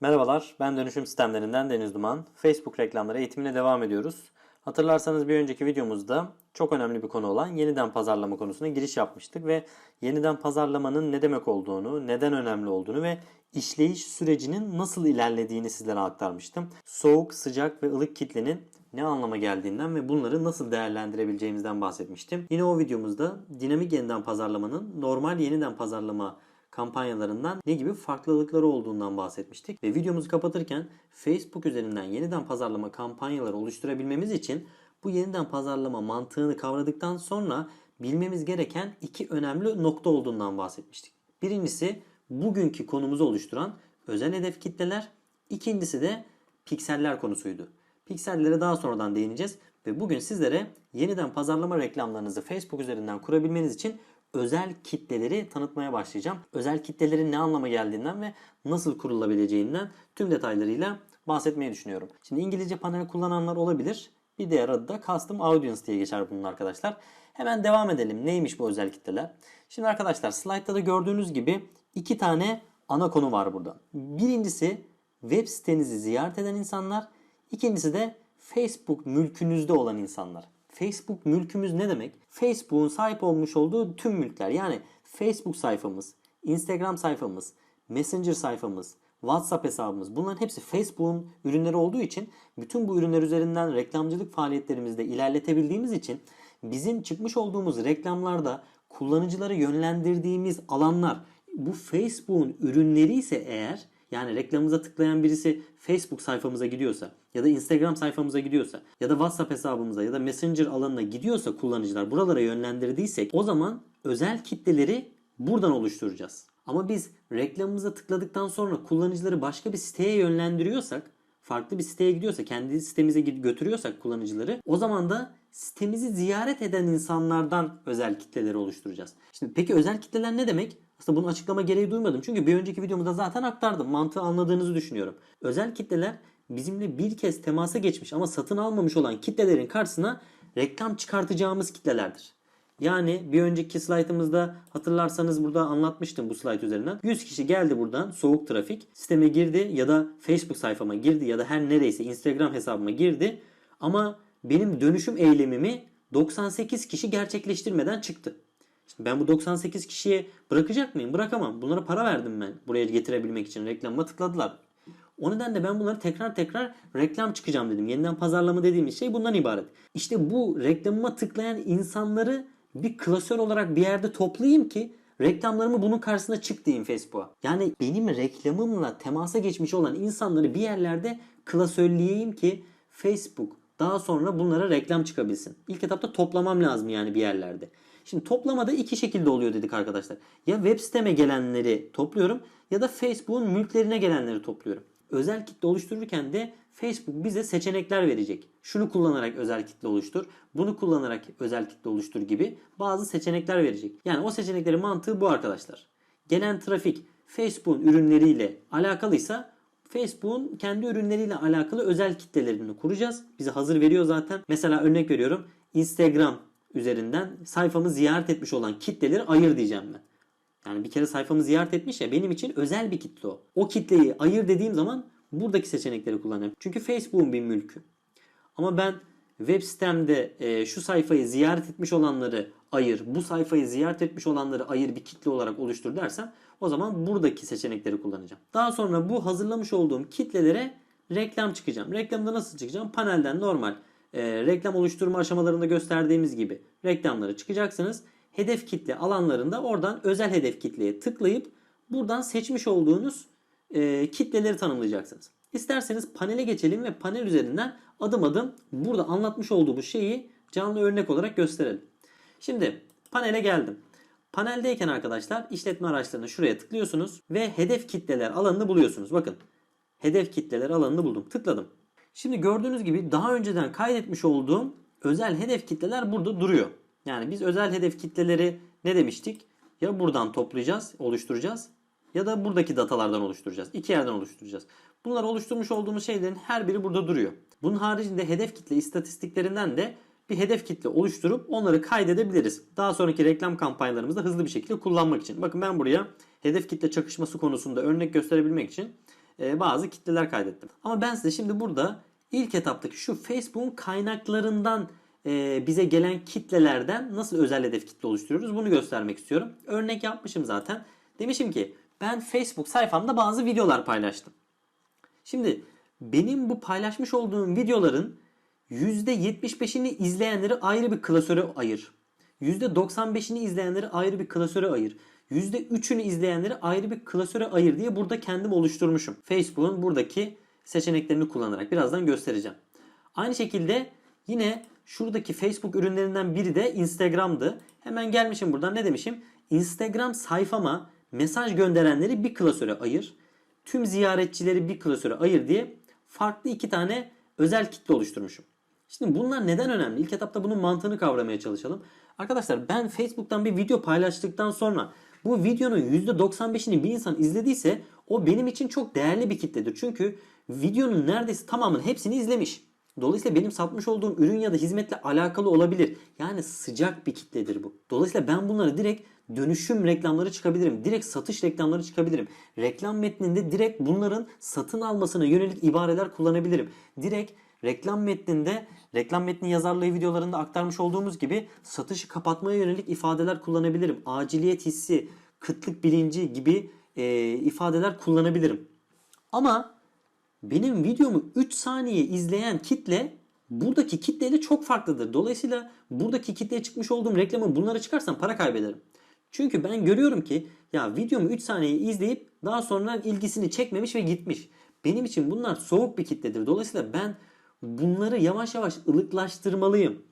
Merhabalar, ben Dönüşüm Sistemlerinden Deniz Duman. Facebook reklamları eğitimine devam ediyoruz. Hatırlarsanız bir önceki videomuzda çok önemli bir konu olan yeniden pazarlama konusuna giriş yapmıştık ve yeniden pazarlamanın ne demek olduğunu, neden önemli olduğunu ve işleyiş sürecinin nasıl ilerlediğini sizlere aktarmıştım. Soğuk, sıcak ve ılık kitlenin ne anlama geldiğinden ve bunları nasıl değerlendirebileceğimizden bahsetmiştim. Yine o videomuzda dinamik yeniden pazarlamanın normal yeniden pazarlama kampanyalarından ne gibi farklılıkları olduğundan bahsetmiştik. Ve videomuzu kapatırken Facebook üzerinden yeniden pazarlama kampanyaları oluşturabilmemiz için bu yeniden pazarlama mantığını kavradıktan sonra bilmemiz gereken iki önemli nokta olduğundan bahsetmiştik. Birincisi bugünkü konumuzu oluşturan özel hedef kitleler. İkincisi de pikseller konusuydu. Piksellere daha sonradan değineceğiz ve bugün sizlere yeniden pazarlama reklamlarınızı Facebook üzerinden kurabilmeniz için özel kitleleri tanıtmaya başlayacağım. Özel kitlelerin ne anlama geldiğinden ve nasıl kurulabileceğinden tüm detaylarıyla bahsetmeyi düşünüyorum. Şimdi İngilizce panel kullananlar olabilir. Bir diğer adı da Custom Audience diye geçer bunun arkadaşlar. Hemen devam edelim. Neymiş bu özel kitleler? Şimdi arkadaşlar slaytta da gördüğünüz gibi iki tane ana konu var burada. Birincisi web sitenizi ziyaret eden insanlar. İkincisi de Facebook mülkünüzde olan insanlar. Facebook mülkümüz ne demek? Facebook'un sahip olmuş olduğu tüm mülkler. Yani Facebook sayfamız, Instagram sayfamız, Messenger sayfamız, WhatsApp hesabımız bunların hepsi Facebook'un ürünleri olduğu için bütün bu ürünler üzerinden reklamcılık faaliyetlerimizde ilerletebildiğimiz için bizim çıkmış olduğumuz reklamlarda kullanıcıları yönlendirdiğimiz alanlar bu Facebook'un ürünleri ise eğer yani reklamımıza tıklayan birisi Facebook sayfamıza gidiyorsa ya da Instagram sayfamıza gidiyorsa ya da WhatsApp hesabımıza ya da Messenger alanına gidiyorsa kullanıcılar buralara yönlendirdiysek o zaman özel kitleleri buradan oluşturacağız. Ama biz reklamımıza tıkladıktan sonra kullanıcıları başka bir siteye yönlendiriyorsak farklı bir siteye gidiyorsa, kendi sitemize götürüyorsak kullanıcıları o zaman da sitemizi ziyaret eden insanlardan özel kitleleri oluşturacağız. Şimdi peki özel kitleler ne demek? Aslında bunu açıklama gereği duymadım. Çünkü bir önceki videomda zaten aktardım. Mantığı anladığınızı düşünüyorum. Özel kitleler bizimle bir kez temasa geçmiş ama satın almamış olan kitlelerin karşısına reklam çıkartacağımız kitlelerdir. Yani bir önceki slaytımızda hatırlarsanız burada anlatmıştım bu slayt üzerinden. 100 kişi geldi buradan soğuk trafik. Sisteme girdi ya da Facebook sayfama girdi ya da her nereyse Instagram hesabıma girdi. Ama benim dönüşüm eylemimi 98 kişi gerçekleştirmeden çıktı. Şimdi ben bu 98 kişiye bırakacak mıyım? Bırakamam. Bunlara para verdim ben buraya getirebilmek için. Reklama tıkladılar. O nedenle ben bunları tekrar tekrar reklam çıkacağım dedim. Yeniden pazarlama dediğimiz şey bundan ibaret. İşte bu reklamıma tıklayan insanları bir klasör olarak bir yerde toplayayım ki reklamlarımı bunun karşısına çık diyeyim Facebook'a. Yani benim reklamımla temasa geçmiş olan insanları bir yerlerde klasörleyeyim ki Facebook daha sonra bunlara reklam çıkabilsin. İlk etapta toplamam lazım yani bir yerlerde. Şimdi toplamada iki şekilde oluyor dedik arkadaşlar. Ya web siteme gelenleri topluyorum ya da Facebook'un mülklerine gelenleri topluyorum. Özel kitle oluştururken de Facebook bize seçenekler verecek. Şunu kullanarak özel kitle oluştur, bunu kullanarak özel kitle oluştur gibi bazı seçenekler verecek. Yani o seçeneklerin mantığı bu arkadaşlar. Gelen trafik Facebook'un ürünleriyle alakalıysa Facebook'un kendi ürünleriyle alakalı özel kitlelerini kuracağız. Bize hazır veriyor zaten. Mesela örnek veriyorum. Instagram üzerinden sayfamı ziyaret etmiş olan kitleleri ayır diyeceğim ben. Yani bir kere sayfamı ziyaret etmiş ya benim için özel bir kitle o. O kitleyi ayır dediğim zaman buradaki seçenekleri kullanıyorum. Çünkü Facebook'un bir mülkü. Ama ben web sitemde e, şu sayfayı ziyaret etmiş olanları ayır, bu sayfayı ziyaret etmiş olanları ayır bir kitle olarak oluştur dersem o zaman buradaki seçenekleri kullanacağım. Daha sonra bu hazırlamış olduğum kitlelere reklam çıkacağım. Reklamda nasıl çıkacağım? Panelden normal e, reklam oluşturma aşamalarında gösterdiğimiz gibi reklamları çıkacaksınız. Hedef kitle alanlarında oradan özel hedef kitleye tıklayıp buradan seçmiş olduğunuz e, kitleleri tanımlayacaksınız. İsterseniz panele geçelim ve panel üzerinden adım adım burada anlatmış olduğumuz şeyi canlı örnek olarak gösterelim. Şimdi panele geldim. Paneldeyken arkadaşlar işletme araçlarını şuraya tıklıyorsunuz ve hedef kitleler alanını buluyorsunuz. Bakın hedef kitleler alanını buldum. Tıkladım. Şimdi gördüğünüz gibi daha önceden kaydetmiş olduğum özel hedef kitleler burada duruyor. Yani biz özel hedef kitleleri ne demiştik? Ya buradan toplayacağız, oluşturacağız ya da buradaki datalardan oluşturacağız. İki yerden oluşturacağız. Bunlar oluşturmuş olduğumuz şeylerin her biri burada duruyor. Bunun haricinde hedef kitle istatistiklerinden de bir hedef kitle oluşturup onları kaydedebiliriz. Daha sonraki reklam kampanyalarımızda hızlı bir şekilde kullanmak için. Bakın ben buraya hedef kitle çakışması konusunda örnek gösterebilmek için e, bazı kitleler kaydettim. Ama ben size şimdi burada ilk etaptaki şu Facebook'un kaynaklarından e, bize gelen kitlelerden nasıl özel hedef kitle oluşturuyoruz bunu göstermek istiyorum. Örnek yapmışım zaten. Demişim ki ben Facebook sayfamda bazı videolar paylaştım. Şimdi benim bu paylaşmış olduğum videoların %75'ini izleyenleri ayrı bir klasöre ayır. %95'ini izleyenleri ayrı bir klasöre ayır. %3'ünü izleyenleri ayrı bir klasöre ayır diye burada kendim oluşturmuşum. Facebook'un buradaki seçeneklerini kullanarak birazdan göstereceğim. Aynı şekilde yine şuradaki Facebook ürünlerinden biri de Instagram'dı. Hemen gelmişim buradan ne demişim? Instagram sayfama mesaj gönderenleri bir klasöre ayır. Tüm ziyaretçileri bir klasöre ayır diye farklı iki tane özel kitle oluşturmuşum. Şimdi bunlar neden önemli? İlk etapta bunun mantığını kavramaya çalışalım. Arkadaşlar ben Facebook'tan bir video paylaştıktan sonra bu videonun %95'ini bir insan izlediyse o benim için çok değerli bir kitledir. Çünkü videonun neredeyse tamamının hepsini izlemiş. Dolayısıyla benim satmış olduğum ürün ya da hizmetle alakalı olabilir. Yani sıcak bir kitledir bu. Dolayısıyla ben bunları direkt dönüşüm reklamları çıkabilirim. Direkt satış reklamları çıkabilirim. Reklam metninde direkt bunların satın almasına yönelik ibareler kullanabilirim. Direkt reklam metninde reklam metni yazarlığı videolarında aktarmış olduğumuz gibi satışı kapatmaya yönelik ifadeler kullanabilirim. Aciliyet hissi, kıtlık bilinci gibi e, ifadeler kullanabilirim. Ama benim videomu 3 saniye izleyen kitle buradaki kitleyle çok farklıdır. Dolayısıyla buradaki kitleye çıkmış olduğum reklamı bunlara çıkarsam para kaybederim. Çünkü ben görüyorum ki ya videomu 3 saniye izleyip daha sonra ilgisini çekmemiş ve gitmiş. Benim için bunlar soğuk bir kitledir. Dolayısıyla ben bunları yavaş yavaş ılıklaştırmalıyım.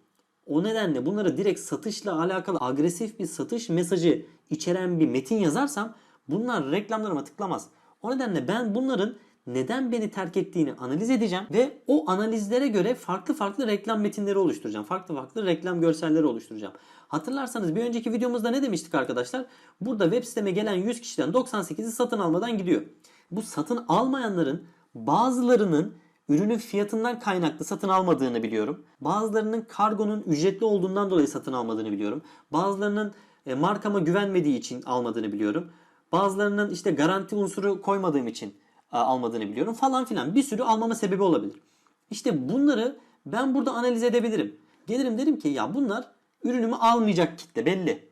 O nedenle bunlara direkt satışla alakalı agresif bir satış mesajı içeren bir metin yazarsam bunlar reklamlarıma tıklamaz. O nedenle ben bunların neden beni terk ettiğini analiz edeceğim ve o analizlere göre farklı farklı reklam metinleri oluşturacağım. Farklı farklı reklam görselleri oluşturacağım. Hatırlarsanız bir önceki videomuzda ne demiştik arkadaşlar? Burada web siteme gelen 100 kişiden 98'i satın almadan gidiyor. Bu satın almayanların bazılarının ürünün fiyatından kaynaklı satın almadığını biliyorum. Bazılarının kargonun ücretli olduğundan dolayı satın almadığını biliyorum. Bazılarının e, markama güvenmediği için almadığını biliyorum. Bazılarının işte garanti unsuru koymadığım için e, almadığını biliyorum falan filan. Bir sürü almama sebebi olabilir. İşte bunları ben burada analiz edebilirim. Gelirim derim ki ya bunlar ürünümü almayacak kitle belli.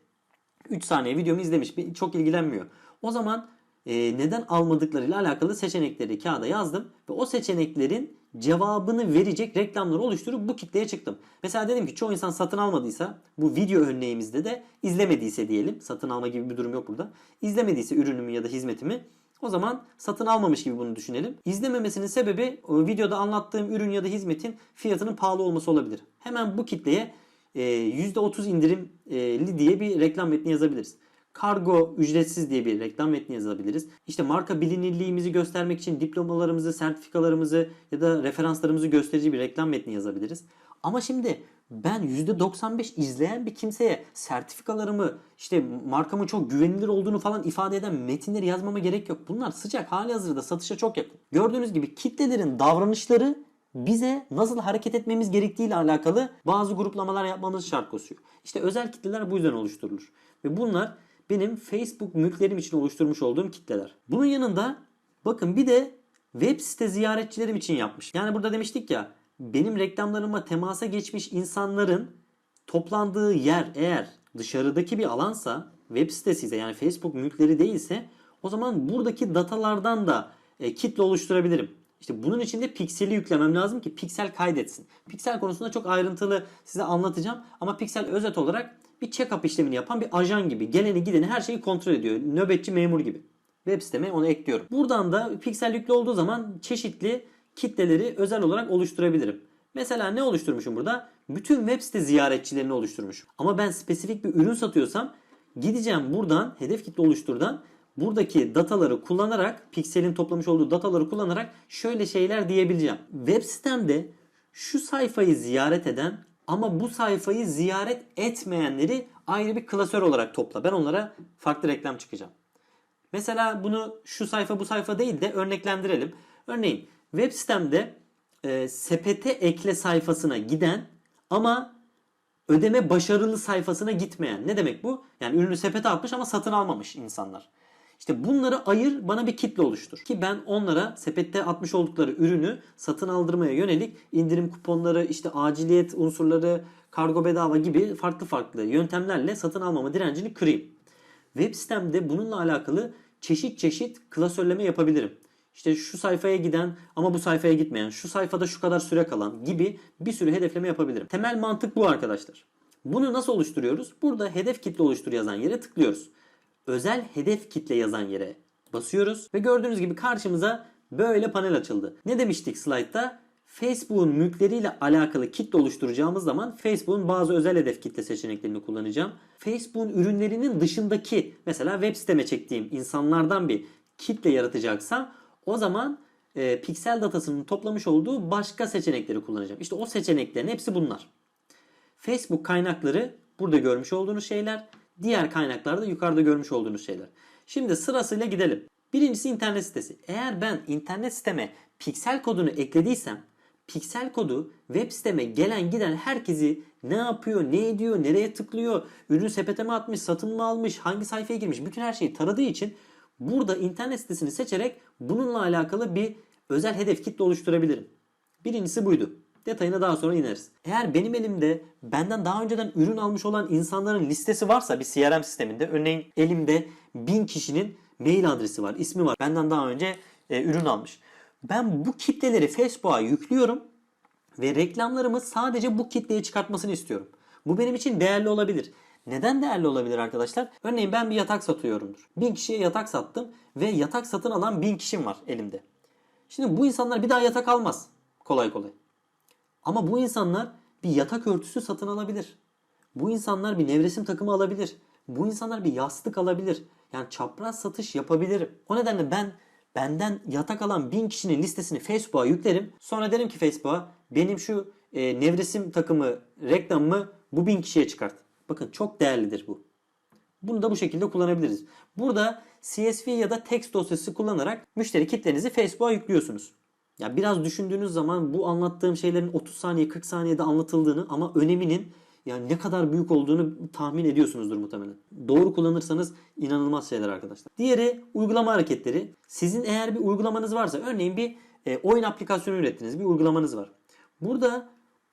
3 saniye videomu izlemiş çok ilgilenmiyor. O zaman e, neden almadıklarıyla alakalı seçenekleri kağıda yazdım ve o seçeneklerin cevabını verecek reklamları oluşturup bu kitleye çıktım. Mesela dedim ki çoğu insan satın almadıysa bu video örneğimizde de izlemediyse diyelim satın alma gibi bir durum yok burada. İzlemediyse ürünümü ya da hizmetimi o zaman satın almamış gibi bunu düşünelim. İzlememesinin sebebi videoda anlattığım ürün ya da hizmetin fiyatının pahalı olması olabilir. Hemen bu kitleye %30 indirimli diye bir reklam metni yazabiliriz. Kargo ücretsiz diye bir reklam metni yazabiliriz. İşte marka bilinirliğimizi göstermek için diplomalarımızı, sertifikalarımızı ya da referanslarımızı gösterici bir reklam metni yazabiliriz. Ama şimdi ben %95 izleyen bir kimseye sertifikalarımı, işte markamın çok güvenilir olduğunu falan ifade eden metinleri yazmama gerek yok. Bunlar sıcak hali hazırda satışa çok yakın. Gördüğünüz gibi kitlelerin davranışları bize nasıl hareket etmemiz gerektiği ile alakalı bazı gruplamalar yapmamız şart koşuyor. İşte özel kitleler bu yüzden oluşturulur. Ve bunlar benim Facebook mülklerim için oluşturmuş olduğum kitleler. Bunun yanında bakın bir de web site ziyaretçilerim için yapmış. Yani burada demiştik ya benim reklamlarıma temasa geçmiş insanların toplandığı yer eğer dışarıdaki bir alansa web sitesi ise yani Facebook mülkleri değilse o zaman buradaki datalardan da e, kitle oluşturabilirim. İşte bunun için de pikseli yüklemem lazım ki piksel kaydetsin. Piksel konusunda çok ayrıntılı size anlatacağım ama piksel özet olarak bir check-up işlemini yapan bir ajan gibi geleni gideni her şeyi kontrol ediyor. Nöbetçi memur gibi. Web siteme onu ekliyorum. Buradan da piksel yüklü olduğu zaman çeşitli kitleleri özel olarak oluşturabilirim. Mesela ne oluşturmuşum burada? Bütün web site ziyaretçilerini oluşturmuşum. Ama ben spesifik bir ürün satıyorsam gideceğim buradan hedef kitle oluşturdan buradaki dataları kullanarak pikselin toplamış olduğu dataları kullanarak şöyle şeyler diyebileceğim. Web sitemde şu sayfayı ziyaret eden ama bu sayfayı ziyaret etmeyenleri ayrı bir klasör olarak topla. Ben onlara farklı reklam çıkacağım. Mesela bunu şu sayfa bu sayfa değil de örneklendirelim. Örneğin web sitemde e, sepete ekle sayfasına giden ama ödeme başarılı sayfasına gitmeyen. Ne demek bu? Yani ürünü sepete atmış ama satın almamış insanlar. İşte bunları ayır bana bir kitle oluştur. Ki ben onlara sepette atmış oldukları ürünü satın aldırmaya yönelik indirim kuponları, işte aciliyet unsurları, kargo bedava gibi farklı farklı yöntemlerle satın almama direncini kırayım. Web sitemde bununla alakalı çeşit çeşit klasörleme yapabilirim. İşte şu sayfaya giden ama bu sayfaya gitmeyen, şu sayfada şu kadar süre kalan gibi bir sürü hedefleme yapabilirim. Temel mantık bu arkadaşlar. Bunu nasıl oluşturuyoruz? Burada hedef kitle oluştur yazan yere tıklıyoruz. Özel hedef kitle yazan yere basıyoruz ve gördüğünüz gibi karşımıza böyle panel açıldı. Ne demiştik slaytta? Facebook'un mülkleriyle alakalı kitle oluşturacağımız zaman Facebook'un bazı özel hedef kitle seçeneklerini kullanacağım. Facebook'un ürünlerinin dışındaki mesela web siteme çektiğim insanlardan bir kitle yaratacaksam o zaman e, piksel datasının toplamış olduğu başka seçenekleri kullanacağım. İşte o seçeneklerin hepsi bunlar. Facebook kaynakları burada görmüş olduğunuz şeyler. Diğer kaynaklarda yukarıda görmüş olduğunuz şeyler. Şimdi sırasıyla gidelim. Birincisi internet sitesi. Eğer ben internet siteme piksel kodunu eklediysem piksel kodu web siteme gelen giden herkesi ne yapıyor, ne ediyor, nereye tıklıyor, ürün sepete mi atmış, satın mı almış, hangi sayfaya girmiş bütün her şeyi taradığı için burada internet sitesini seçerek bununla alakalı bir özel hedef kitle oluşturabilirim. Birincisi buydu. Detayına daha sonra ineriz. Eğer benim elimde benden daha önceden ürün almış olan insanların listesi varsa bir CRM sisteminde örneğin elimde 1000 kişinin mail adresi var, ismi var. Benden daha önce e, ürün almış. Ben bu kitleleri Facebook'a yüklüyorum ve reklamlarımı sadece bu kitleye çıkartmasını istiyorum. Bu benim için değerli olabilir. Neden değerli olabilir arkadaşlar? Örneğin ben bir yatak satıyorumdur. 1000 kişiye yatak sattım ve yatak satın alan 1000 kişim var elimde. Şimdi bu insanlar bir daha yatak almaz kolay kolay. Ama bu insanlar bir yatak örtüsü satın alabilir. Bu insanlar bir nevresim takımı alabilir. Bu insanlar bir yastık alabilir. Yani çapraz satış yapabilirim. O nedenle ben benden yatak alan bin kişinin listesini Facebook'a yüklerim. Sonra derim ki Facebook'a benim şu e, nevresim takımı reklamımı bu bin kişiye çıkart. Bakın çok değerlidir bu. Bunu da bu şekilde kullanabiliriz. Burada CSV ya da text dosyası kullanarak müşteri kitlenizi Facebook'a yüklüyorsunuz. Ya biraz düşündüğünüz zaman bu anlattığım şeylerin 30 saniye 40 saniyede anlatıldığını ama öneminin yani ne kadar büyük olduğunu tahmin ediyorsunuzdur muhtemelen. Doğru kullanırsanız inanılmaz şeyler arkadaşlar. Diğeri uygulama hareketleri. Sizin eğer bir uygulamanız varsa örneğin bir e, oyun aplikasyonu ürettiniz. Bir uygulamanız var. Burada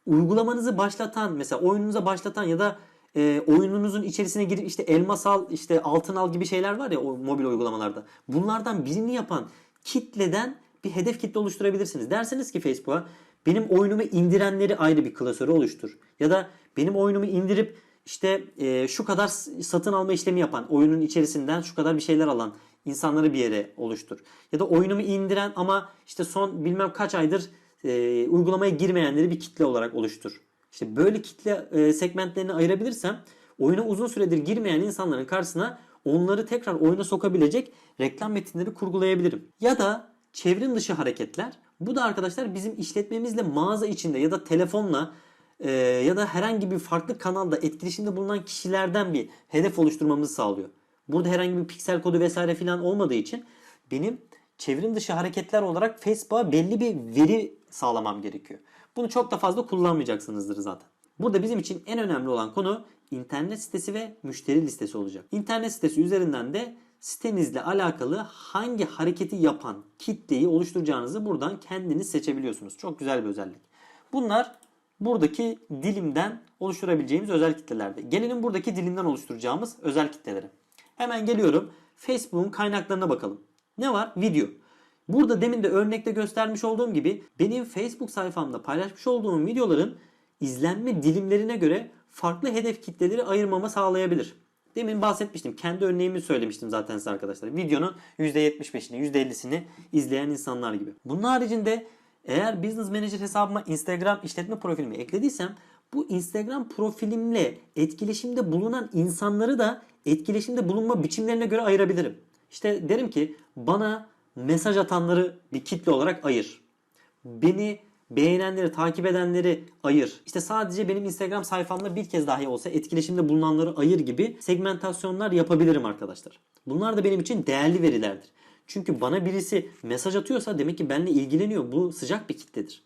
uygulamanızı başlatan mesela oyununuza başlatan ya da e, oyununuzun içerisine girip işte elmas al, işte altın al gibi şeyler var ya o mobil uygulamalarda. Bunlardan birini yapan kitleden bir hedef kitle oluşturabilirsiniz. Derseniz ki Facebook'a benim oyunumu indirenleri ayrı bir klasörü oluştur. Ya da benim oyunumu indirip işte e, şu kadar satın alma işlemi yapan, oyunun içerisinden şu kadar bir şeyler alan insanları bir yere oluştur. Ya da oyunumu indiren ama işte son bilmem kaç aydır e, uygulamaya girmeyenleri bir kitle olarak oluştur. İşte böyle kitle e, segmentlerini ayırabilirsem oyuna uzun süredir girmeyen insanların karşısına onları tekrar oyuna sokabilecek reklam metinleri kurgulayabilirim. Ya da çevrim dışı hareketler. Bu da arkadaşlar bizim işletmemizle mağaza içinde ya da telefonla e, ya da herhangi bir farklı kanalda etkileşimde bulunan kişilerden bir hedef oluşturmamızı sağlıyor. Burada herhangi bir piksel kodu vesaire filan olmadığı için benim çevrim dışı hareketler olarak Facebook'a belli bir veri sağlamam gerekiyor. Bunu çok da fazla kullanmayacaksınızdır zaten. Burada bizim için en önemli olan konu internet sitesi ve müşteri listesi olacak. İnternet sitesi üzerinden de sitenizle alakalı hangi hareketi yapan kitleyi oluşturacağınızı buradan kendiniz seçebiliyorsunuz. Çok güzel bir özellik. Bunlar buradaki dilimden oluşturabileceğimiz özel kitlelerde. Gelelim buradaki dilimden oluşturacağımız özel kitlelere. Hemen geliyorum. Facebook'un kaynaklarına bakalım. Ne var? Video. Burada demin de örnekte göstermiş olduğum gibi benim Facebook sayfamda paylaşmış olduğum videoların izlenme dilimlerine göre farklı hedef kitleleri ayırmama sağlayabilir. Demin bahsetmiştim. Kendi örneğimi söylemiştim zaten size arkadaşlar. Videonun %75'ini, %50'sini izleyen insanlar gibi. Bunun haricinde eğer Business Manager hesabıma Instagram işletme profilimi eklediysem bu Instagram profilimle etkileşimde bulunan insanları da etkileşimde bulunma biçimlerine göre ayırabilirim. İşte derim ki bana mesaj atanları bir kitle olarak ayır. Beni beğenenleri, takip edenleri ayır. İşte sadece benim Instagram sayfamda bir kez dahi olsa etkileşimde bulunanları ayır gibi segmentasyonlar yapabilirim arkadaşlar. Bunlar da benim için değerli verilerdir. Çünkü bana birisi mesaj atıyorsa demek ki benimle ilgileniyor. Bu sıcak bir kitledir.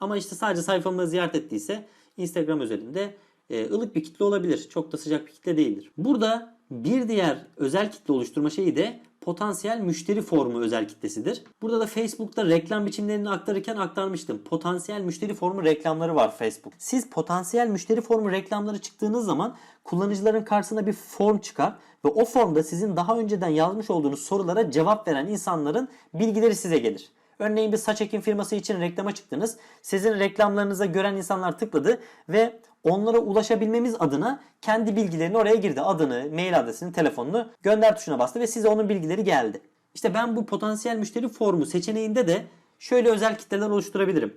Ama işte sadece sayfamı ziyaret ettiyse Instagram özelinde e, ılık bir kitle olabilir. Çok da sıcak bir kitle değildir. Burada bir diğer özel kitle oluşturma şeyi de potansiyel müşteri formu özel kitlesidir. Burada da Facebook'ta reklam biçimlerini aktarırken aktarmıştım. Potansiyel müşteri formu reklamları var Facebook. Siz potansiyel müşteri formu reklamları çıktığınız zaman kullanıcıların karşısına bir form çıkar ve o formda sizin daha önceden yazmış olduğunuz sorulara cevap veren insanların bilgileri size gelir. Örneğin bir saç ekim firması için reklama çıktınız. Sizin reklamlarınıza gören insanlar tıkladı ve onlara ulaşabilmemiz adına kendi bilgilerini oraya girdi. Adını, mail adresini, telefonunu gönder tuşuna bastı ve size onun bilgileri geldi. İşte ben bu potansiyel müşteri formu seçeneğinde de şöyle özel kitleler oluşturabilirim.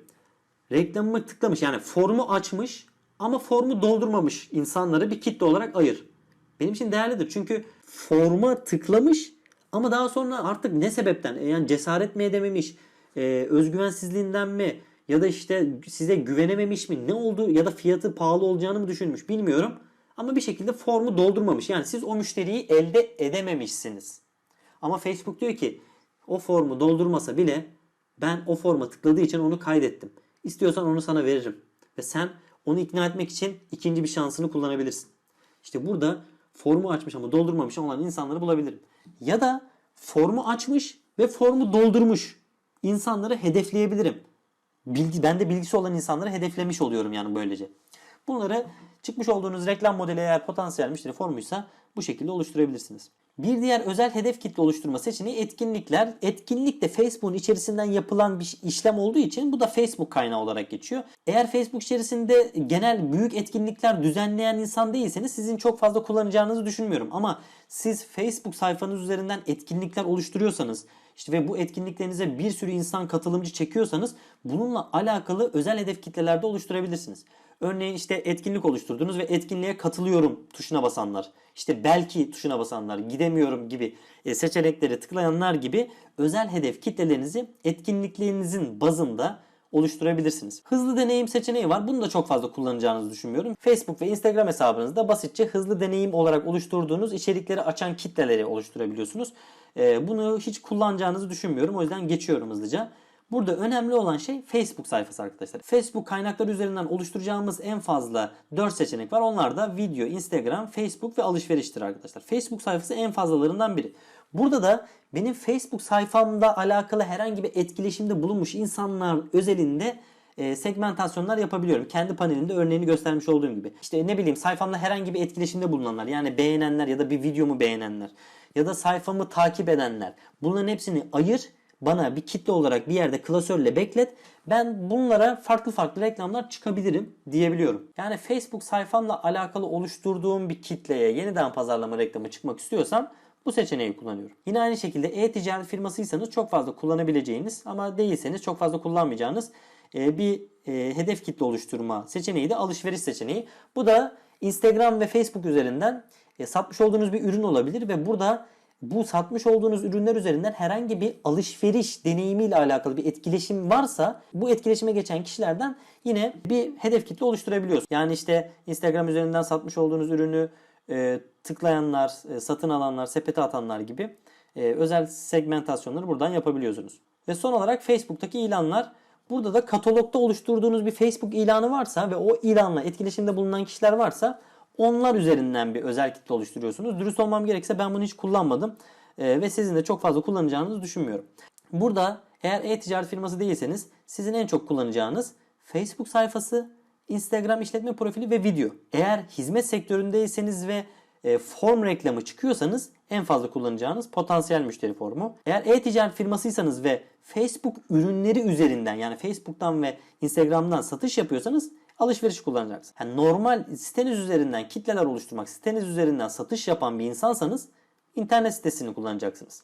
Reklamımı tıklamış yani formu açmış ama formu doldurmamış insanları bir kitle olarak ayır. Benim için değerlidir çünkü forma tıklamış ama daha sonra artık ne sebepten yani cesaret mi edememiş, e, özgüvensizliğinden mi ya da işte size güvenememiş mi ne oldu ya da fiyatı pahalı olacağını mı düşünmüş bilmiyorum. Ama bir şekilde formu doldurmamış. Yani siz o müşteriyi elde edememişsiniz. Ama Facebook diyor ki o formu doldurmasa bile ben o forma tıkladığı için onu kaydettim. İstiyorsan onu sana veririm. Ve sen onu ikna etmek için ikinci bir şansını kullanabilirsin. İşte burada formu açmış ama doldurmamış olan insanları bulabilirim. Ya da formu açmış ve formu doldurmuş insanları hedefleyebilirim. Bilgi, ben de bilgisi olan insanları hedeflemiş oluyorum yani böylece. Bunları çıkmış olduğunuz reklam modeli eğer potansiyel müşteri formuysa bu şekilde oluşturabilirsiniz. Bir diğer özel hedef kitle oluşturma seçeneği etkinlikler. Etkinlik de Facebook'un içerisinden yapılan bir işlem olduğu için bu da Facebook kaynağı olarak geçiyor. Eğer Facebook içerisinde genel büyük etkinlikler düzenleyen insan değilseniz sizin çok fazla kullanacağınızı düşünmüyorum. Ama siz Facebook sayfanız üzerinden etkinlikler oluşturuyorsanız işte ve bu etkinliklerinize bir sürü insan katılımcı çekiyorsanız bununla alakalı özel hedef kitlelerde oluşturabilirsiniz. Örneğin işte etkinlik oluşturdunuz ve etkinliğe katılıyorum tuşuna basanlar, işte belki tuşuna basanlar, gidemiyorum gibi e, seçenekleri tıklayanlar gibi özel hedef kitlelerinizi etkinliklerinizin bazında oluşturabilirsiniz. Hızlı deneyim seçeneği var. Bunu da çok fazla kullanacağınızı düşünmüyorum. Facebook ve Instagram hesabınızda basitçe hızlı deneyim olarak oluşturduğunuz içerikleri açan kitleleri oluşturabiliyorsunuz. E, bunu hiç kullanacağınızı düşünmüyorum. O yüzden geçiyorum hızlıca. Burada önemli olan şey Facebook sayfası arkadaşlar. Facebook kaynakları üzerinden oluşturacağımız en fazla 4 seçenek var. Onlar da video, Instagram, Facebook ve alışveriştir arkadaşlar. Facebook sayfası en fazlalarından biri. Burada da benim Facebook sayfamda alakalı herhangi bir etkileşimde bulunmuş insanlar özelinde e, segmentasyonlar yapabiliyorum. Kendi panelimde örneğini göstermiş olduğum gibi. İşte ne bileyim sayfamda herhangi bir etkileşimde bulunanlar yani beğenenler ya da bir videomu beğenenler ya da sayfamı takip edenler. Bunların hepsini ayır bana bir kitle olarak bir yerde klasörle beklet. Ben bunlara farklı farklı reklamlar çıkabilirim diyebiliyorum. Yani Facebook sayfamla alakalı oluşturduğum bir kitleye yeniden pazarlama reklamı çıkmak istiyorsam bu seçeneği kullanıyorum. Yine aynı şekilde e-ticaret firmasıysanız çok fazla kullanabileceğiniz ama değilseniz çok fazla kullanmayacağınız e, bir e, hedef kitle oluşturma seçeneği de alışveriş seçeneği. Bu da Instagram ve Facebook üzerinden e, satmış olduğunuz bir ürün olabilir ve burada bu satmış olduğunuz ürünler üzerinden herhangi bir alışveriş deneyimiyle alakalı bir etkileşim varsa bu etkileşime geçen kişilerden yine bir hedef kitle oluşturabiliyorsunuz. Yani işte Instagram üzerinden satmış olduğunuz ürünü e, tıklayanlar, e, satın alanlar, sepete atanlar gibi e, özel segmentasyonları buradan yapabiliyorsunuz. Ve son olarak Facebook'taki ilanlar. Burada da katalogda oluşturduğunuz bir Facebook ilanı varsa ve o ilanla etkileşimde bulunan kişiler varsa onlar üzerinden bir özel kitle oluşturuyorsunuz. Dürüst olmam gerekirse ben bunu hiç kullanmadım ee, ve sizin de çok fazla kullanacağınızı düşünmüyorum. Burada eğer e-ticaret firması değilseniz sizin en çok kullanacağınız Facebook sayfası, Instagram işletme profili ve video. Eğer hizmet sektöründeyseniz ve e, form reklamı çıkıyorsanız en fazla kullanacağınız potansiyel müşteri formu. Eğer e-ticaret firmasıysanız ve Facebook ürünleri üzerinden yani Facebook'tan ve Instagram'dan satış yapıyorsanız alışveriş kullanacaksınız. Yani normal siteniz üzerinden kitleler oluşturmak, siteniz üzerinden satış yapan bir insansanız internet sitesini kullanacaksınız.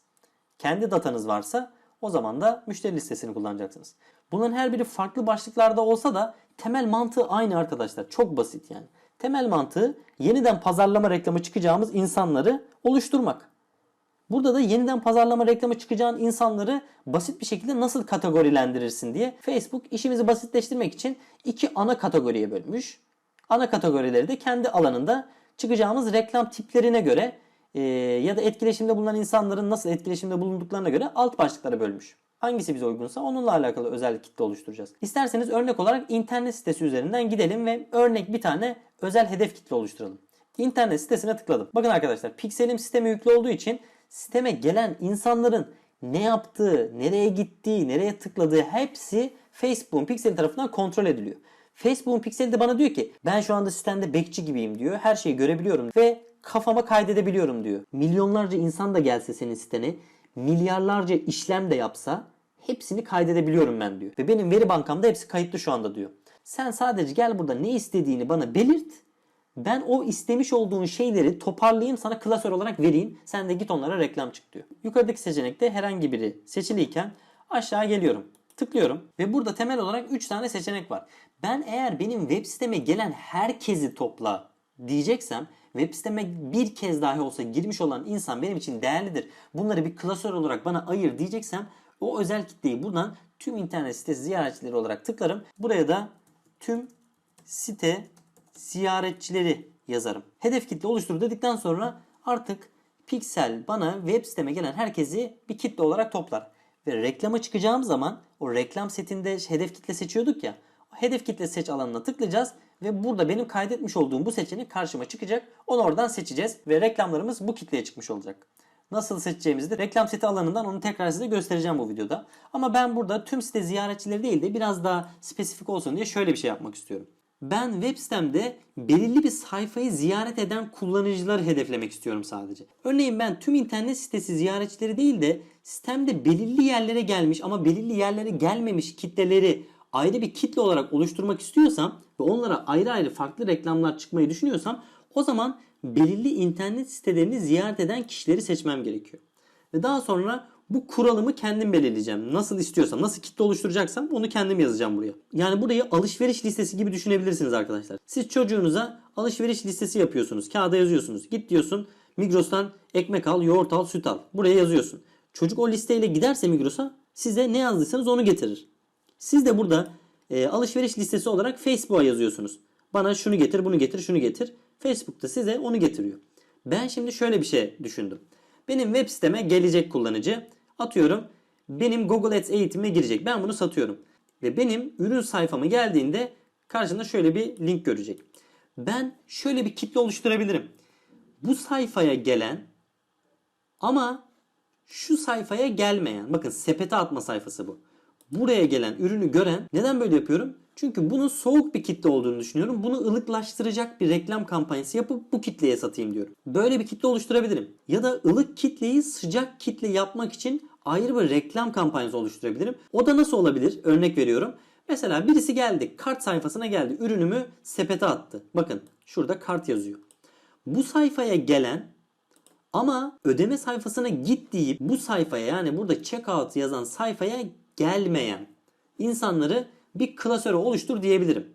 Kendi datanız varsa o zaman da müşteri listesini kullanacaksınız. Bunların her biri farklı başlıklarda olsa da temel mantığı aynı arkadaşlar. Çok basit yani. Temel mantığı yeniden pazarlama reklamı çıkacağımız insanları oluşturmak. Burada da yeniden pazarlama reklamı çıkacağın insanları basit bir şekilde nasıl kategorilendirirsin diye Facebook işimizi basitleştirmek için iki ana kategoriye bölmüş. Ana kategorileri de kendi alanında çıkacağımız reklam tiplerine göre e, ya da etkileşimde bulunan insanların nasıl etkileşimde bulunduklarına göre alt başlıklara bölmüş. Hangisi bize uygunsa onunla alakalı özel kitle oluşturacağız. İsterseniz örnek olarak internet sitesi üzerinden gidelim ve örnek bir tane özel hedef kitle oluşturalım. İnternet sitesine tıkladım. Bakın arkadaşlar pikselim sisteme yüklü olduğu için siteme gelen insanların ne yaptığı, nereye gittiği, nereye tıkladığı hepsi Facebook'un pikseli tarafından kontrol ediliyor. Facebook'un pikseli de bana diyor ki ben şu anda sistemde bekçi gibiyim diyor. Her şeyi görebiliyorum ve kafama kaydedebiliyorum diyor. Milyonlarca insan da gelse senin sitene, milyarlarca işlem de yapsa hepsini kaydedebiliyorum ben diyor. Ve benim veri bankamda hepsi kayıtlı şu anda diyor. Sen sadece gel burada ne istediğini bana belirt. Ben o istemiş olduğun şeyleri toparlayayım sana klasör olarak vereyim. Sen de git onlara reklam çık diyor. Yukarıdaki seçenekte herhangi biri seçiliyken aşağı geliyorum. Tıklıyorum ve burada temel olarak 3 tane seçenek var. Ben eğer benim web siteme gelen herkesi topla diyeceksem web siteme bir kez dahi olsa girmiş olan insan benim için değerlidir. Bunları bir klasör olarak bana ayır diyeceksem o özel kitleyi buradan tüm internet sitesi ziyaretçileri olarak tıklarım. Buraya da tüm site ziyaretçileri yazarım. Hedef kitle oluştur dedikten sonra artık Pixel bana web siteme gelen herkesi bir kitle olarak toplar. Ve reklama çıkacağım zaman o reklam setinde hedef kitle seçiyorduk ya. O hedef kitle seç alanına tıklayacağız ve burada benim kaydetmiş olduğum bu seçenek karşıma çıkacak. Onu oradan seçeceğiz ve reklamlarımız bu kitleye çıkmış olacak. Nasıl seçeceğimizi de reklam seti alanından onu tekrar size göstereceğim bu videoda. Ama ben burada tüm site ziyaretçileri değil de biraz daha spesifik olsun diye şöyle bir şey yapmak istiyorum. Ben web sitemde belirli bir sayfayı ziyaret eden kullanıcıları hedeflemek istiyorum sadece. Örneğin ben tüm internet sitesi ziyaretçileri değil de sitemde belirli yerlere gelmiş ama belirli yerlere gelmemiş kitleleri ayrı bir kitle olarak oluşturmak istiyorsam ve onlara ayrı ayrı farklı reklamlar çıkmayı düşünüyorsam o zaman belirli internet sitelerini ziyaret eden kişileri seçmem gerekiyor. Ve daha sonra bu kuralımı kendim belirleyeceğim. Nasıl istiyorsam, nasıl kitle oluşturacaksam onu kendim yazacağım buraya. Yani burayı alışveriş listesi gibi düşünebilirsiniz arkadaşlar. Siz çocuğunuza alışveriş listesi yapıyorsunuz. Kağıda yazıyorsunuz. Git diyorsun Migros'tan ekmek al, yoğurt al, süt al. Buraya yazıyorsun. Çocuk o listeyle giderse Migros'a size ne yazdıysanız onu getirir. Siz de burada e, alışveriş listesi olarak Facebook'a yazıyorsunuz. Bana şunu getir, bunu getir, şunu getir. Facebook da size onu getiriyor. Ben şimdi şöyle bir şey düşündüm. Benim web siteme gelecek kullanıcı. Atıyorum benim Google Ads eğitimime girecek. Ben bunu satıyorum. Ve benim ürün sayfama geldiğinde karşında şöyle bir link görecek. Ben şöyle bir kitle oluşturabilirim. Bu sayfaya gelen ama şu sayfaya gelmeyen. Bakın sepete atma sayfası bu. Buraya gelen ürünü gören neden böyle yapıyorum? Çünkü bunun soğuk bir kitle olduğunu düşünüyorum. Bunu ılıklaştıracak bir reklam kampanyası yapıp bu kitleye satayım diyorum. Böyle bir kitle oluşturabilirim. Ya da ılık kitleyi sıcak kitle yapmak için ayrı bir reklam kampanyası oluşturabilirim. O da nasıl olabilir? Örnek veriyorum. Mesela birisi geldi, kart sayfasına geldi, ürünümü sepete attı. Bakın şurada kart yazıyor. Bu sayfaya gelen ama ödeme sayfasına git deyip bu sayfaya yani burada checkout yazan sayfaya gelmeyen insanları bir klasöre oluştur diyebilirim.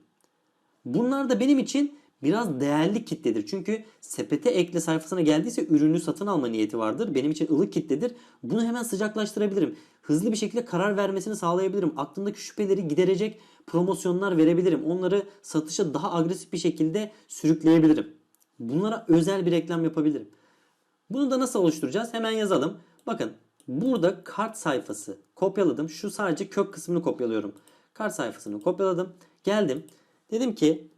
Bunlar da benim için biraz değerli kitledir. Çünkü sepete ekle sayfasına geldiyse ürünü satın alma niyeti vardır. Benim için ılık kitledir. Bunu hemen sıcaklaştırabilirim. Hızlı bir şekilde karar vermesini sağlayabilirim. Aklındaki şüpheleri giderecek promosyonlar verebilirim. Onları satışa daha agresif bir şekilde sürükleyebilirim. Bunlara özel bir reklam yapabilirim. Bunu da nasıl oluşturacağız? Hemen yazalım. Bakın burada kart sayfası kopyaladım. Şu sadece kök kısmını kopyalıyorum. Kart sayfasını kopyaladım. Geldim. Dedim ki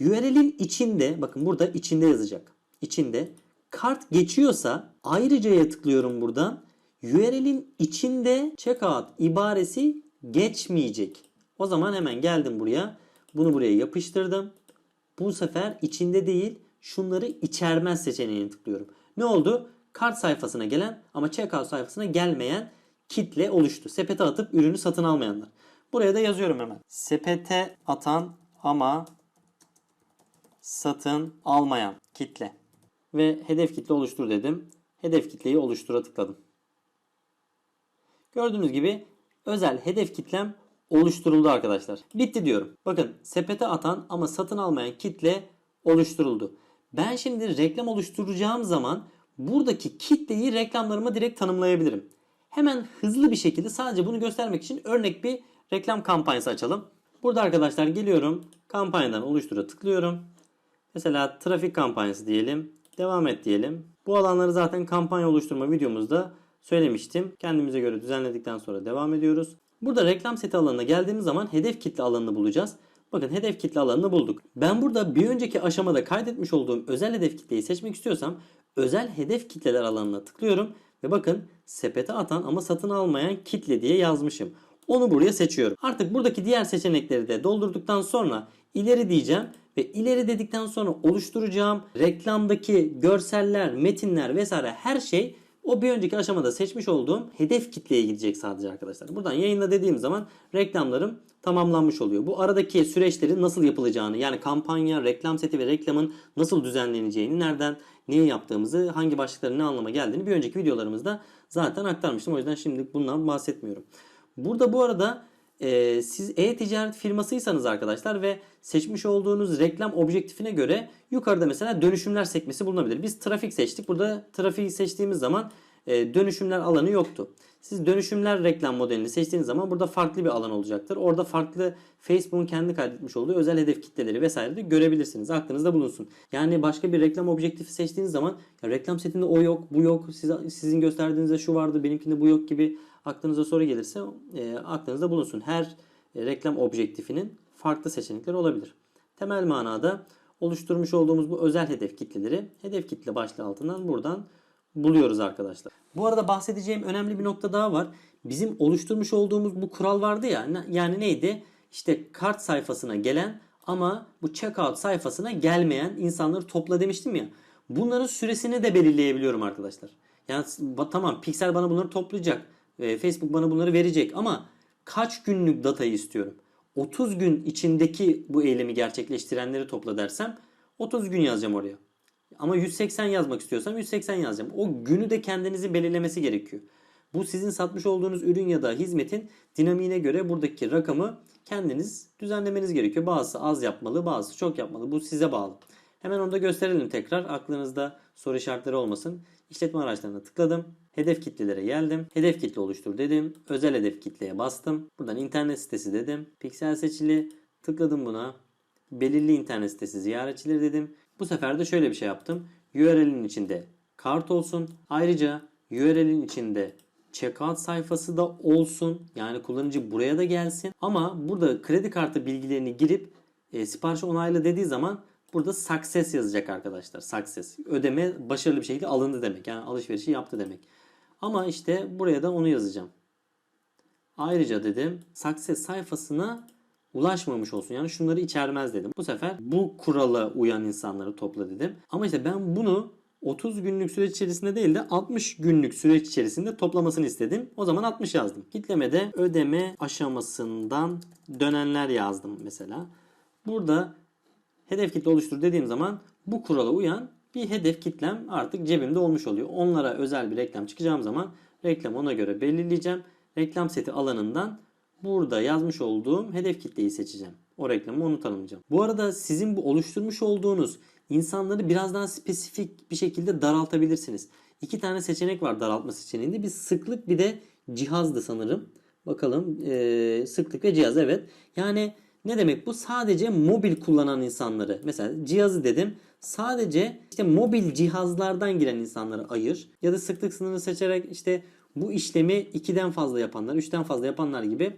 URL'in içinde bakın burada içinde yazacak. İçinde kart geçiyorsa ayrıcaya tıklıyorum buradan. URL'in içinde checkout ibaresi geçmeyecek. O zaman hemen geldim buraya. Bunu buraya yapıştırdım. Bu sefer içinde değil şunları içermez seçeneğini tıklıyorum. Ne oldu? Kart sayfasına gelen ama checkout sayfasına gelmeyen kitle oluştu. Sepete atıp ürünü satın almayanlar. Buraya da yazıyorum hemen. Sepete atan ama satın almayan kitle. Ve hedef kitle oluştur dedim. Hedef kitleyi oluştura tıkladım. Gördüğünüz gibi özel hedef kitlem oluşturuldu arkadaşlar. Bitti diyorum. Bakın sepete atan ama satın almayan kitle oluşturuldu. Ben şimdi reklam oluşturacağım zaman buradaki kitleyi reklamlarıma direkt tanımlayabilirim. Hemen hızlı bir şekilde sadece bunu göstermek için örnek bir reklam kampanyası açalım. Burada arkadaşlar geliyorum. Kampanyadan oluştura tıklıyorum. Mesela trafik kampanyası diyelim. Devam et diyelim. Bu alanları zaten kampanya oluşturma videomuzda söylemiştim. Kendimize göre düzenledikten sonra devam ediyoruz. Burada reklam seti alanına geldiğimiz zaman hedef kitle alanını bulacağız. Bakın hedef kitle alanını bulduk. Ben burada bir önceki aşamada kaydetmiş olduğum özel hedef kitleyi seçmek istiyorsam özel hedef kitleler alanına tıklıyorum ve bakın sepete atan ama satın almayan kitle diye yazmışım. Onu buraya seçiyorum. Artık buradaki diğer seçenekleri de doldurduktan sonra ileri diyeceğim ve ileri dedikten sonra oluşturacağım reklamdaki görseller, metinler vesaire her şey o bir önceki aşamada seçmiş olduğum hedef kitleye gidecek sadece arkadaşlar. Buradan yayınla dediğim zaman reklamlarım tamamlanmış oluyor. Bu aradaki süreçlerin nasıl yapılacağını yani kampanya, reklam seti ve reklamın nasıl düzenleneceğini, nereden niye yaptığımızı, hangi başlıkların ne anlama geldiğini bir önceki videolarımızda zaten aktarmıştım. O yüzden şimdi bundan bahsetmiyorum. Burada bu arada e, siz e-ticaret firmasıysanız arkadaşlar ve seçmiş olduğunuz reklam objektifine göre yukarıda mesela dönüşümler sekmesi bulunabilir. Biz trafik seçtik. Burada trafiği seçtiğimiz zaman e, dönüşümler alanı yoktu. Siz dönüşümler reklam modelini seçtiğiniz zaman burada farklı bir alan olacaktır. Orada farklı Facebook'un kendi kaydetmiş olduğu özel hedef kitleleri vesaire de görebilirsiniz. Aklınızda bulunsun. Yani başka bir reklam objektifi seçtiğiniz zaman ya reklam setinde o yok, bu yok, siz, sizin gösterdiğinizde şu vardı, benimkinde bu yok gibi aklınıza soru gelirse e, aklınızda bulunsun. Her e, reklam objektifinin farklı seçenekleri olabilir. Temel manada oluşturmuş olduğumuz bu özel hedef kitleleri hedef kitle başlığı altından buradan buluyoruz arkadaşlar. Bu arada bahsedeceğim önemli bir nokta daha var. Bizim oluşturmuş olduğumuz bu kural vardı ya yani neydi? İşte kart sayfasına gelen ama bu checkout sayfasına gelmeyen insanları topla demiştim ya. Bunların süresini de belirleyebiliyorum arkadaşlar. Yani tamam Pixel bana bunları toplayacak. e, Facebook bana bunları verecek ama kaç günlük datayı istiyorum? 30 gün içindeki bu eylemi gerçekleştirenleri topla dersem 30 gün yazacağım oraya. Ama 180 yazmak istiyorsam 180 yazacağım. O günü de kendinizin belirlemesi gerekiyor. Bu sizin satmış olduğunuz ürün ya da hizmetin dinamiğine göre buradaki rakamı kendiniz düzenlemeniz gerekiyor. Bazısı az yapmalı, bazısı çok yapmalı. Bu size bağlı. Hemen onu da gösterelim tekrar. Aklınızda soru işaretleri olmasın. İşletme araçlarına tıkladım. Hedef kitlelere geldim. Hedef kitle oluştur dedim. Özel hedef kitleye bastım. Buradan internet sitesi dedim. Piksel seçili. Tıkladım buna. Belirli internet sitesi ziyaretçileri dedim. Bu sefer de şöyle bir şey yaptım. URL'in içinde kart olsun. Ayrıca URL'in içinde checkout sayfası da olsun. Yani kullanıcı buraya da gelsin. Ama burada kredi kartı bilgilerini girip e, siparişi onayla dediği zaman burada success yazacak arkadaşlar. Success. Ödeme başarılı bir şekilde alındı demek. Yani alışverişi yaptı demek. Ama işte buraya da onu yazacağım. Ayrıca dedim success sayfasına ulaşmamış olsun. Yani şunları içermez dedim. Bu sefer bu kurala uyan insanları topla dedim. Ama işte ben bunu 30 günlük süreç içerisinde değil de 60 günlük süreç içerisinde toplamasını istedim. O zaman 60 yazdım. Kitlemede ödeme aşamasından dönenler yazdım mesela. Burada hedef kitle oluştur dediğim zaman bu kurala uyan bir hedef kitlem artık cebimde olmuş oluyor. Onlara özel bir reklam çıkacağım zaman reklam ona göre belirleyeceğim. Reklam seti alanından burada yazmış olduğum hedef kitleyi seçeceğim. O reklamı onu tanımlayacağım. Bu arada sizin bu oluşturmuş olduğunuz insanları biraz daha spesifik bir şekilde daraltabilirsiniz. İki tane seçenek var daraltma seçeneğinde. Bir sıklık bir de cihazdı sanırım. Bakalım ee, sıklık ve cihaz evet. Yani ne demek bu? Sadece mobil kullanan insanları. Mesela cihazı dedim. Sadece işte mobil cihazlardan giren insanları ayır. Ya da sıklık sınırını seçerek işte bu işlemi 2'den fazla yapanlar, 3'ten fazla yapanlar gibi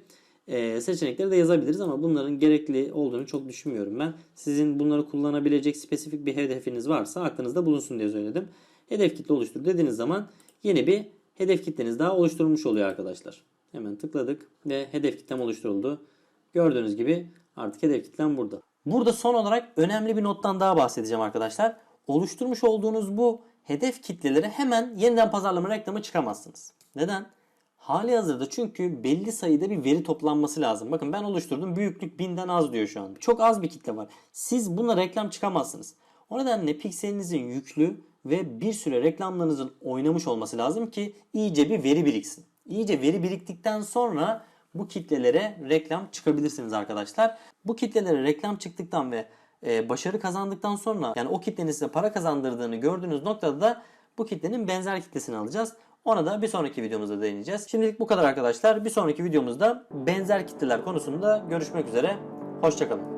e, seçenekleri de yazabiliriz ama bunların gerekli olduğunu çok düşünmüyorum ben. Sizin bunları kullanabilecek spesifik bir hedefiniz varsa aklınızda bulunsun diye söyledim. Hedef kitle oluştur dediğiniz zaman yeni bir hedef kitleniz daha oluşturulmuş oluyor arkadaşlar. Hemen tıkladık ve hedef kitlem oluşturuldu. Gördüğünüz gibi artık hedef kitlem burada. Burada son olarak önemli bir nottan daha bahsedeceğim arkadaşlar. Oluşturmuş olduğunuz bu hedef kitleleri hemen yeniden pazarlama reklamı çıkamazsınız. Neden? Hali hazırda çünkü belli sayıda bir veri toplanması lazım. Bakın ben oluşturdum. Büyüklük binden az diyor şu an. Çok az bir kitle var. Siz buna reklam çıkamazsınız. O nedenle pikselinizin yüklü ve bir süre reklamlarınızın oynamış olması lazım ki iyice bir veri biriksin. İyice veri biriktikten sonra bu kitlelere reklam çıkabilirsiniz arkadaşlar. Bu kitlelere reklam çıktıktan ve e, başarı kazandıktan sonra yani o kitlenin size para kazandırdığını gördüğünüz noktada da bu kitlenin benzer kitlesini alacağız. Ona da bir sonraki videomuzda değineceğiz. Şimdilik bu kadar arkadaşlar. Bir sonraki videomuzda benzer kitleler konusunda görüşmek üzere. Hoşçakalın.